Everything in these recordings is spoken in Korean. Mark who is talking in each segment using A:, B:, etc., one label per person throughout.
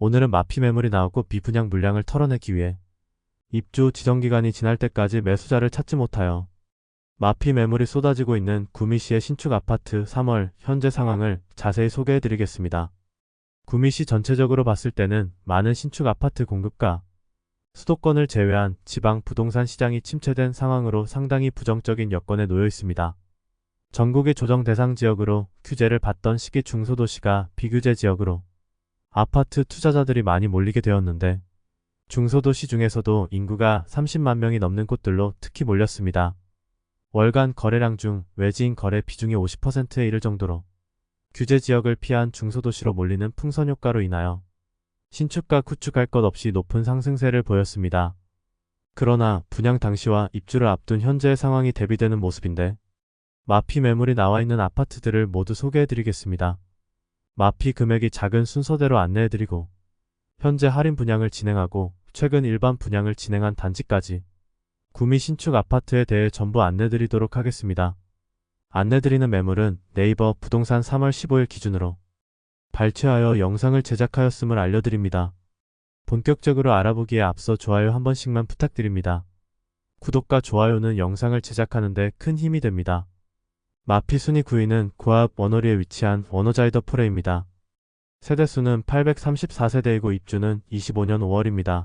A: 오늘은 마피 매물이 나오고 비분양 물량을 털어내기 위해 입주 지정기간이 지날 때까지 매수자를 찾지 못하여 마피 매물이 쏟아지고 있는 구미시의 신축 아파트 3월 현재 상황을 자세히 소개해 드리겠습니다. 구미시 전체적으로 봤을 때는 많은 신축 아파트 공급과 수도권을 제외한 지방 부동산 시장이 침체된 상황으로 상당히 부정적인 여건에 놓여 있습니다. 전국의 조정 대상 지역으로 규제를 받던 시기 중소도시가 비규제 지역으로 아파트 투자자들이 많이 몰리게 되었는데 중소도 시 중에서도 인구가 30만 명이 넘는 곳들로 특히 몰렸습니다. 월간 거래량 중 외지인 거래 비중이 50%에 이를 정도로 규제 지역을 피한 중소도시로 몰리는 풍선 효과로 인하여 신축과 구축할 것 없이 높은 상승세를 보였습니다. 그러나 분양 당시와 입주를 앞둔 현재의 상황이 대비되는 모습인데 마피 매물이 나와 있는 아파트들을 모두 소개해 드리겠습니다. 마피 금액이 작은 순서대로 안내해 드리고 현재 할인 분양을 진행하고 최근 일반 분양을 진행한 단지까지 구미 신축 아파트에 대해 전부 안내 드리도록 하겠습니다. 안내 드리는 매물은 네이버 부동산 3월 15일 기준으로 발췌하여 영상을 제작하였음을 알려드립니다. 본격적으로 알아보기에 앞서 좋아요 한 번씩만 부탁드립니다. 구독과 좋아요는 영상을 제작하는데 큰 힘이 됩니다. 마피 순위 9위는 고압 원호리에 위치한 원호자이더 포레입니다. 세대수는 834세대이고 입주는 25년 5월입니다.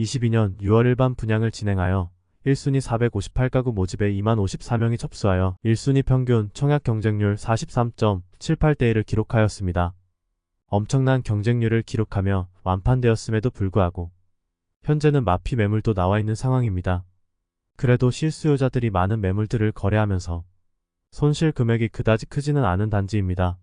A: 22년 6월 일반 분양을 진행하여 1순위 458가구 모집에 2만 54명이 접수하여 1순위 평균 청약 경쟁률 43.78대1을 기록하였습니다. 엄청난 경쟁률을 기록하며 완판되었음에도 불구하고 현재는 마피 매물도 나와 있는 상황입니다. 그래도 실수요자들이 많은 매물들을 거래하면서 손실 금액이 그다지 크지는 않은 단지입니다.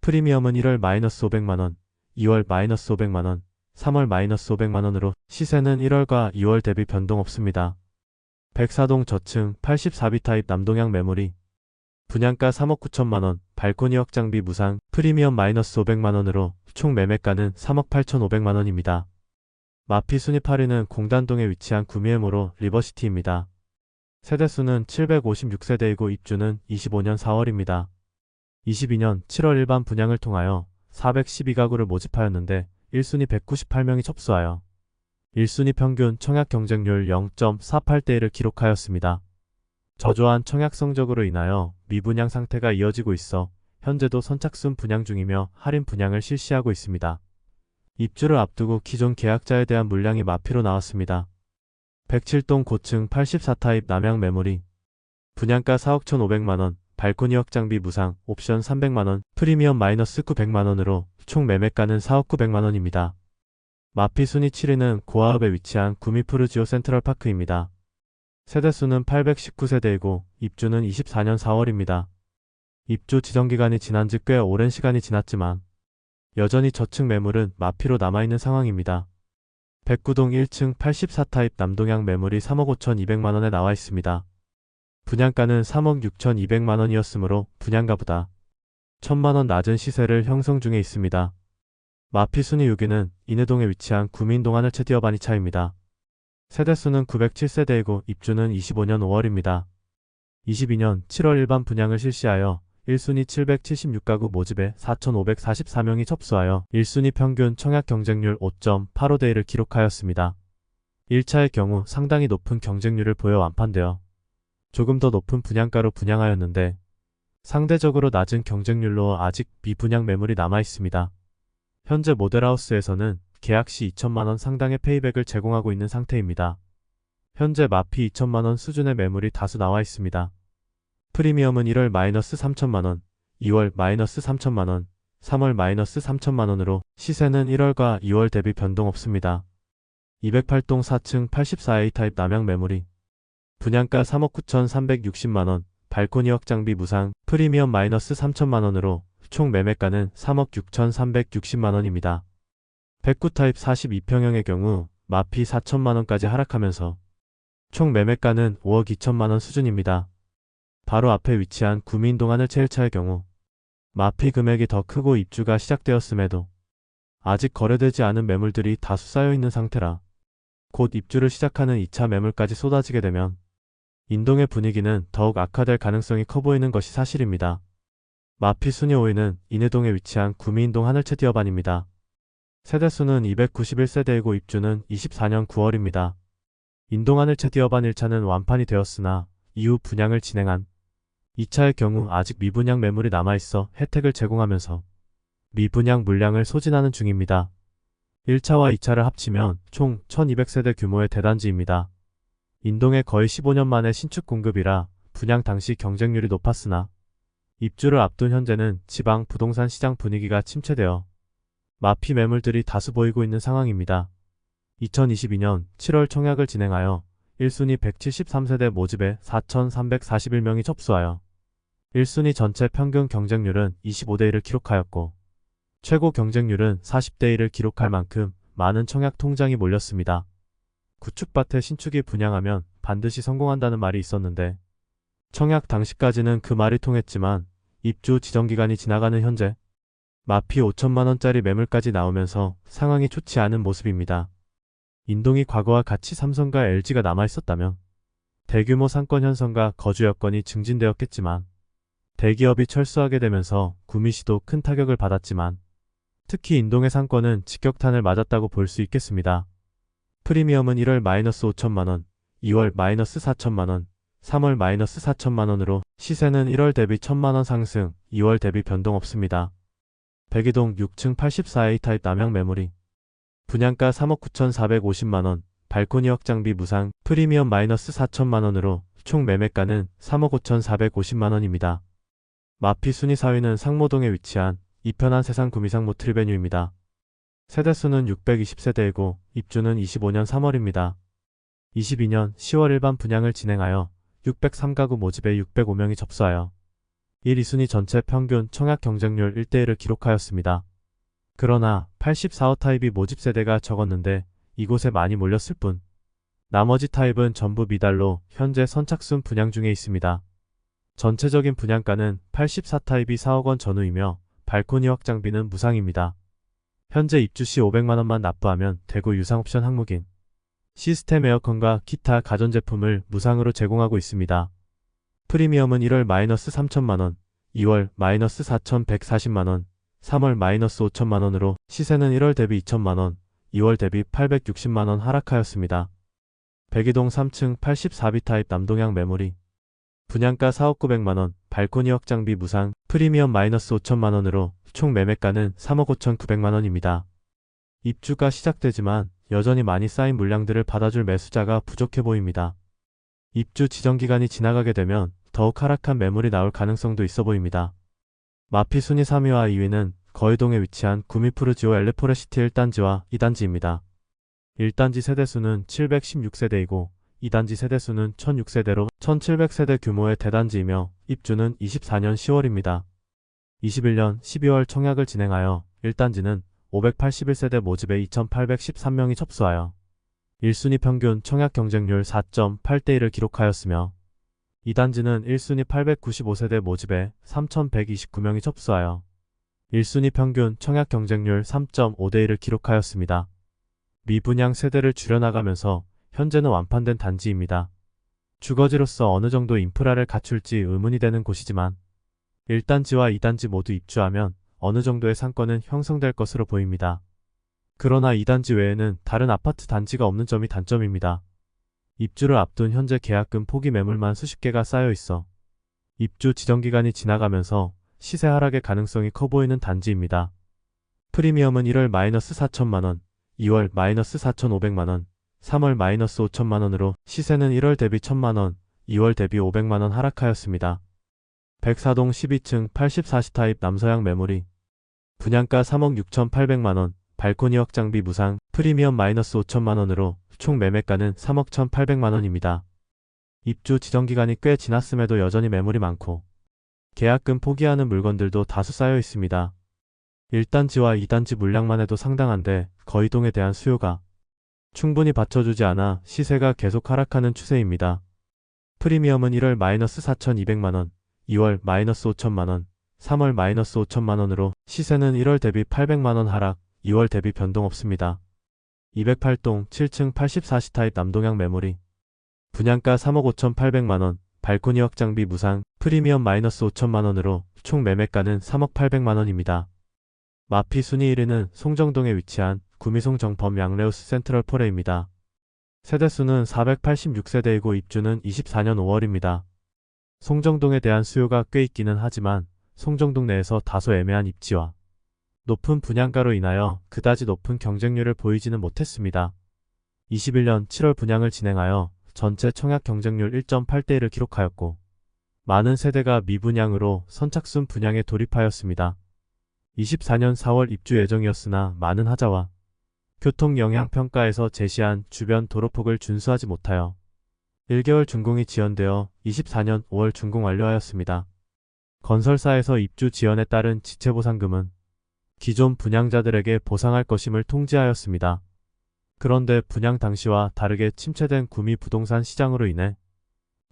A: 프리미엄은 1월 마이너스 500만원, 2월 마이너스 500만원, 3월 마이너스 500만원으로 시세는 1월과 2월 대비 변동 없습니다. 백사동 저층 84비 타입 남동향 매물이 분양가 3억 9천만원, 발코니 확장비 무상, 프리미엄 마이너스 500만원으로 총 매매가는 3억 8천5백만원입니다. 마피 순위 8위는 공단동에 위치한 구미애모로 리버시티입니다. 세대수는 756세대이고 입주는 25년 4월입니다. 22년 7월 일반 분양을 통하여 412가구를 모집하였는데 1순위 198명이 접수하여 1순위 평균 청약 경쟁률 0.48대 1을 기록하였습니다. 저조한 청약 성적으로 인하여 미분양 상태가 이어지고 있어 현재도 선착순 분양 중이며 할인 분양을 실시하고 있습니다. 입주를 앞두고 기존 계약자에 대한 물량이 마피로 나왔습니다. 107동 고층 84타입 남양 매물이 분양가 4억 1,500만원, 발코니 확장비 무상, 옵션 300만원, 프리미엄 마이너스 900만원으로 총 매매가는 4억 900만원입니다. 마피 순위 7위는 고아읍에 위치한 구미푸르지오 센트럴파크입니다. 세대수는 819세대이고 입주는 24년 4월입니다. 입주 지정기간이 지난 지 꽤 오랜 시간이 지났지만 여전히 저층 매물은 마피로 남아있는 상황입니다. 109동 1층 84타입 남동향 매물이 3억 5천2백만원에 나와 있습니다. 분양가는 3억 6천2백만원이었으므로 분양가보다 1천만원 낮은 시세를 형성 중에 있습니다. 마피 순위 6위는 인해동에 위치한 구민동 하늘채 디어바니차입니다. 세대수는 907세대이고 입주는 25년 5월입니다. 22년 7월 일반 분양을 실시하여 1순위 776가구 모집에 4,544명이 접수하여 1순위 평균 청약 경쟁률 5.85대 1을 기록하였습니다. 1차의 경우 상당히 높은 경쟁률을 보여 완판되어 조금 더 높은 분양가로 분양하였는데 상대적으로 낮은 경쟁률로 아직 미분양 매물이 남아 있습니다. 현재 모델하우스에서는 계약 시 2천만원 상당의 페이백을 제공하고 있는 상태입니다. 현재 마피 2천만원 수준의 매물이 다수 나와 있습니다. 프리미엄은 1월 마이너스 3천만원, 2월 마이너스 3천만원, 3월 마이너스 3천만원으로 시세는 1월과 2월 대비 변동 없습니다. 208동 4층 84A 타입 남양 매물이 분양가 3억 9천3백육십만원, 발코니 확장비 무상, 프리미엄 마이너스 3천만원으로 총 매매가는 3억 6천3백육십만원입니다. 109 타입 42평형의 경우 마피 4천만원까지 하락하면서 총 매매가는 5억 2천만원 수준입니다. 바로 앞에 위치한 구민동 하늘채 1차의 경우 마피 금액이 더 크고 입주가 시작되었음에도 아직 거래되지 않은 매물들이 다수 쌓여 있는 상태라 곧 입주를 시작하는 2차 매물까지 쏟아지게 되면 인동의 분위기는 더욱 악화될 가능성이 커 보이는 것이 사실입니다. 마피 순위 5위는 인해동에 위치한 구미인동 하늘채 디어반입니다. 세대수는 291세대이고 입주는 24년 9월입니다. 인동 하늘 채티어반 1차는 완판이 되었으나 이후 분양을 진행한 2차의 경우 아직 미분양 매물이 남아있어 혜택을 제공하면서 미분양 물량을 소진하는 중입니다. 1차와 2차를 합치면 총 1200세대 규모의 대단지입니다. 인동에 거의 15년 만에 신축 공급이라 분양 당시 경쟁률이 높았으나 입주를 앞둔 현재는 지방 부동산 시장 분위기가 침체되어 마피 매물들이 다수 보이고 있는 상황입니다. 2022년 7월 청약을 진행하여 1순위 173세대 모집에 4,341명이 접수하여 1순위 전체 평균 경쟁률은 25대 1을 기록하였고 최고 경쟁률은 40대 1을 기록할 만큼 많은 청약 통장이 몰렸습니다. 구축밭에 신축이 분양하면 반드시 성공한다는 말이 있었는데 청약 당시까지는 그 말이 통했지만 입주 지정기간이 지나가는 현재 마피 5천만원짜리 매물까지 나오면서 상황이 좋지 않은 모습입니다. 인동이 과거와 같이 삼성과 LG가 남아있었다면 대규모 상권 현성과 거주 여건이 증진되었겠지만 대기업이 철수하게 되면서 구미시도 큰 타격을 받았지만 특히 인동의 상권은 직격탄을 맞았다고 볼 수 있겠습니다. 프리미엄은 1월 마이너스 5천만원, 2월 마이너스 4천만원, 3월 마이너스 4천만원으로 시세는 1월 대비 1천만원 상승, 2월 대비 변동 없습니다. 백이동 6층 84A 타입 남양 메모리 분양가 3억 9,450만원, 발코니 확장비 무상, 프리미엄 마이너스 4천만원으로 총 매매가는 3억 5,450만원입니다. 마피 순위 4위는 상모동에 위치한 이편한 세상 구미상모 트리베뉴입니다. 세대수는 620세대이고 입주는 25년 3월입니다. 22년 10월 일반 분양을 진행하여 603가구 모집에 605명이 접수하여 1, 2순위 전체 평균 청약 경쟁률 1대1을 기록하였습니다. 그러나 84호 타입이 모집 세대가 적었는데 이곳에 많이 몰렸을 뿐 나머지 타입은 전부 미달로 현재 선착순 분양 중에 있습니다. 전체적인 분양가는 84 타입이 4억 원 전후이며 발코니 확장비는 무상입니다. 현재 입주 시 500만원만 납부하면 대구 유상옵션 항목인 시스템 에어컨과 기타 가전제품을 무상으로 제공하고 있습니다. 프리미엄은 1월 마이너스 3천만원, 2월 마이너스 4,140만원, 3월 마이너스 5천만원으로 시세는 1월 대비 2천만원, 2월 대비 860만원 하락하였습니다. 백이동 3층 84비 타입 남동향 메모리 분양가 4억 900만원, 발코니 확장비 무상, 프리미엄 마이너스 5천만원으로 총 매매가는 3억 5천 9백만원입니다. 입주가 시작되지만 여전히 많이 쌓인 물량들을 받아줄 매수자가 부족해 보입니다. 입주 지정기간이 지나가게 되면 더욱 하락한 매물이 나올 가능성도 있어 보입니다. 마피 순위 3위와 2위는 거의동에 위치한 구미푸르지오 엘레포레시티 1단지와 2단지입니다. 1단지 세대수는 716세대이고 2단지 세대수는 1006세대로 1700세대 규모의 대단지이며 입주는 24년 10월입니다. 21년 12월 청약을 진행하여 1단지는 581세대 모집에 2813명이 접수하여 1순위 평균 청약 경쟁률 4.8대 1을 기록하였으며 2단지는 1순위 895세대 모집에 3129명이 접수하여 1순위 평균 청약 경쟁률 3.5대 1을 기록하였습니다. 미분양 세대를 줄여나가면서 현재는 완판된 단지입니다. 주거지로서 어느 정도 인프라를 갖출지 의문이 되는 곳이지만 1단지와 2단지 모두 입주하면 어느 정도의 상권은 형성될 것으로 보입니다. 그러나 2단지 외에는 다른 아파트 단지가 없는 점이 단점입니다. 입주를 앞둔 현재 계약금 포기 매물만 수십 개가 쌓여 있어 입주 지정기간이 지나가면서 시세 하락의 가능성이 커 보이는 단지입니다. 프리미엄은 1월 마이너스 4천만원, 2월 마이너스 4,500만원, 3월 마이너스 5천만 원으로 시세는 1월 대비 1천만 원, 2월 대비 500만 원 하락하였습니다. 백사동 12층 84시 타입 남서양 메모리 분양가 3억 6,800만 원, 발코니 확장비 무상, 프리미엄 마이너스 5천만 원으로 총 매매가는 3억 1,800만 원입니다. 입주 지정기간이 꽤 지났음에도 여전히 매물이 많고 계약금 포기하는 물건들도 다수 쌓여 있습니다. 1단지와 2단지 물량만 해도 상당한데 거의동에 대한 수요가 충분히 받쳐주지 않아 시세가 계속 하락하는 추세입니다. 프리미엄은 1월 마이너스 4,200만원, 2월 마이너스 5천만원, 3월 마이너스 5천만원으로 시세는 1월 대비 800만원 하락, 2월 대비 변동 없습니다. 208동 7층 84시 타입 남동향 메모리 분양가 3억 5,800만원, 발코니 확장비 무상, 프리미엄 마이너스 5천만원으로 총 매매가는 3억 800만원입니다. 마피 순위 1위는 송정동에 위치한 구미송 정범 양레우스 센트럴 포레입니다. 세대수는 486세대이고 입주는 24년 5월입니다. 송정동에 대한 수요가 꽤 있기는 하지만 송정동 내에서 다소 애매한 입지와 높은 분양가로 인하여 그다지 높은 경쟁률을 보이지는 못했습니다. 21년 7월 분양을 진행하여 전체 청약 경쟁률 1.8대 1을 기록하였고 많은 세대가 미분양으로 선착순 분양에 돌입하였습니다. 24년 4월 입주 예정이었으나 많은 하자와 교통 영향 평가에서 제시한 주변 도로폭을 준수하지 못하여 1개월 준공이 지연되어 24년 5월 준공 완료하였습니다. 건설사에서 입주 지연에 따른 지체보상금은 기존 분양자들에게 보상할 것임을 통지하였습니다. 그런데 분양 당시와 다르게 침체된 구미 부동산 시장으로 인해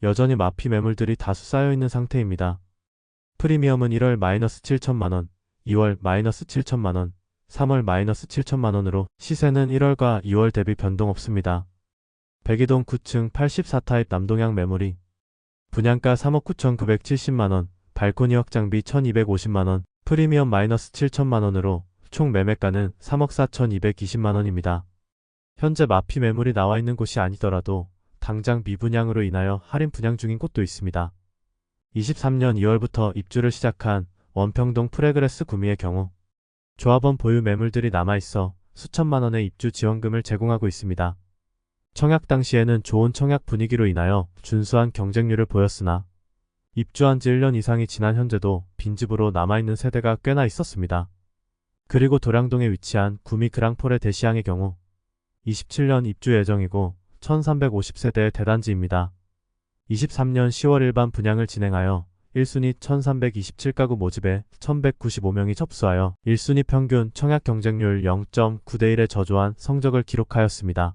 A: 여전히 마피 매물들이 다수 쌓여 있는 상태입니다. 프리미엄은 1월 마이너스 7천만원, 2월 마이너스 7천만원, 3월 마이너스 7천만 원으로 시세는 1월과 2월 대비 변동 없습니다. 백이동 9층 84타입 남동향 매물이 분양가 3억 9,970만 원, 발코니 확장비 1,250만 원, 프리미엄 마이너스 7천만 원으로 총 매매가는 3억 4,220만 원입니다. 현재 마피 매물이 나와 있는 곳이 아니더라도 당장 미분양으로 인하여 할인 분양 중인 곳도 있습니다. 23년 2월부터 입주를 시작한 원평동 프레그레스 구미의 경우 조합원 보유 매물들이 남아있어 수천만 원의 입주 지원금을 제공하고 있습니다. 청약 당시에는 좋은 청약 분위기로 인하여 준수한 경쟁률을 보였으나 입주한 지 1년 이상이 지난 현재도 빈집으로 남아있는 세대가 꽤나 있었습니다. 그리고 도량동에 위치한 구미 그랑폴의 대시항의 경우 27년 입주 예정이고 1350세대의 대단지입니다. 23년 10월 일반 분양을 진행하여 1순위 1327가구 모집에 1195명이 접수하여 1순위 평균 청약 경쟁률 0.9대 1의 저조한 성적을 기록하였습니다.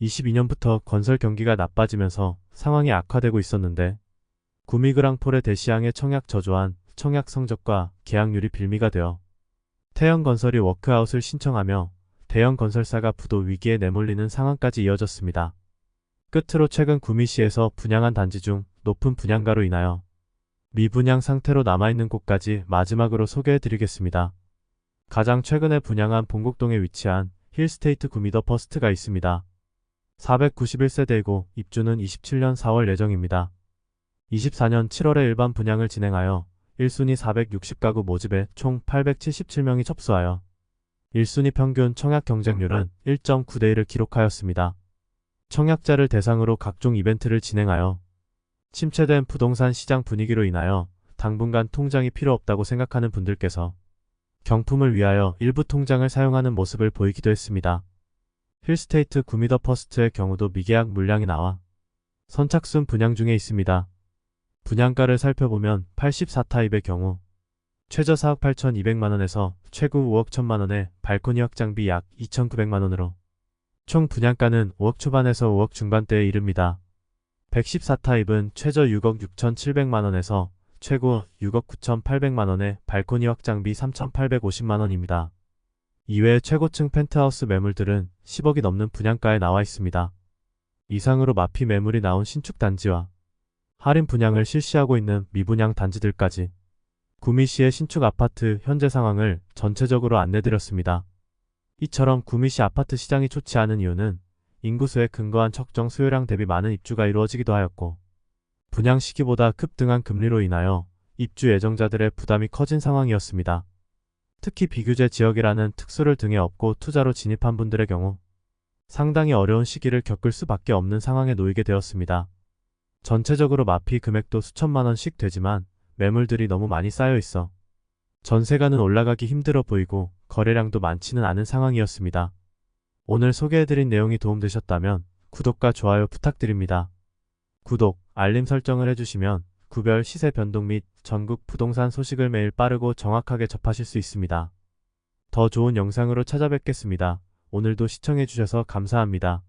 A: 22년부터 건설 경기가 나빠지면서 상황이 악화되고 있었는데 구미그랑폴의 대시항의 청약 저조한 청약 성적과 계약률이 빌미가 되어 태형 건설이 워크아웃을 신청하며 대형 건설사가 부도 위기에 내몰리는 상황까지 이어졌습니다. 끝으로 최근 구미시에서 분양한 단지 중 높은 분양가로 인하여 미분양 상태로 남아있는 곳까지 마지막으로 소개해드리겠습니다. 가장 최근에 분양한 본곡동에 위치한 힐스테이트 구미더 퍼스트가 있습니다. 491세대이고 입주는 27년 4월 예정입니다. 24년 7월에 일반 분양을 진행하여 1순위 460가구 모집에 총 877명이 접수하여 1순위 평균 청약 경쟁률은 1.9대 1을 기록하였습니다. 청약자를 대상으로 각종 이벤트를 진행하여 침체된 부동산 시장 분위기로 인하여 당분간 통장이 필요 없다고 생각하는 분들께서 경품을 위하여 일부 통장을 사용하는 모습을 보이기도 했습니다. 힐스테이트 구미더 퍼스트의 경우도 미계약 물량이 나와 선착순 분양 중에 있습니다. 분양가를 살펴보면 84타입의 경우 최저 4억 8,200만원에서 최고 5억 1천만원의 발코니 확장비 약 2,900만원으로 총 분양가는 5억 초반에서 5억 중반대에 이릅니다. 114타입은 최저 6억 6,700만원에서 최고 6억 9,800만원의 발코니 확장비 3,850만원입니다. 이외에 최고층 펜트하우스 매물들은 10억이 넘는 분양가에 나와 있습니다. 이상으로 마피 매물이 나온 신축 단지와 할인 분양을 실시하고 있는 미분양 단지들까지 구미시의 신축 아파트 현재 상황을 전체적으로 안내드렸습니다. 이처럼 구미시 아파트 시장이 좋지 않은 이유는 인구수에 근거한 적정 수요량 대비 많은 입주가 이루어지기도 하였고 분양 시기보다 급등한 금리로 인하여 입주 예정자들의 부담이 커진 상황이었습니다. 특히 비규제 지역이라는 특수를 등에 업고 투자로 진입한 분들의 경우 상당히 어려운 시기를 겪을 수밖에 없는 상황에 놓이게 되었습니다. 전체적으로 마피 금액도 수천만 원씩 되지만 매물들이 너무 많이 쌓여 있어 전세가는 올라가기 힘들어 보이고 거래량도 많지는 않은 상황이었습니다. 오늘 소개해드린 내용이 도움되셨다면 구독과 좋아요 부탁드립니다. 구독, 알림 설정을 해주시면 구별 시세 변동 및 전국 부동산 소식을 매일 빠르고 정확하게 접하실 수 있습니다. 더 좋은 영상으로 찾아뵙겠습니다. 오늘도 시청해주셔서 감사합니다.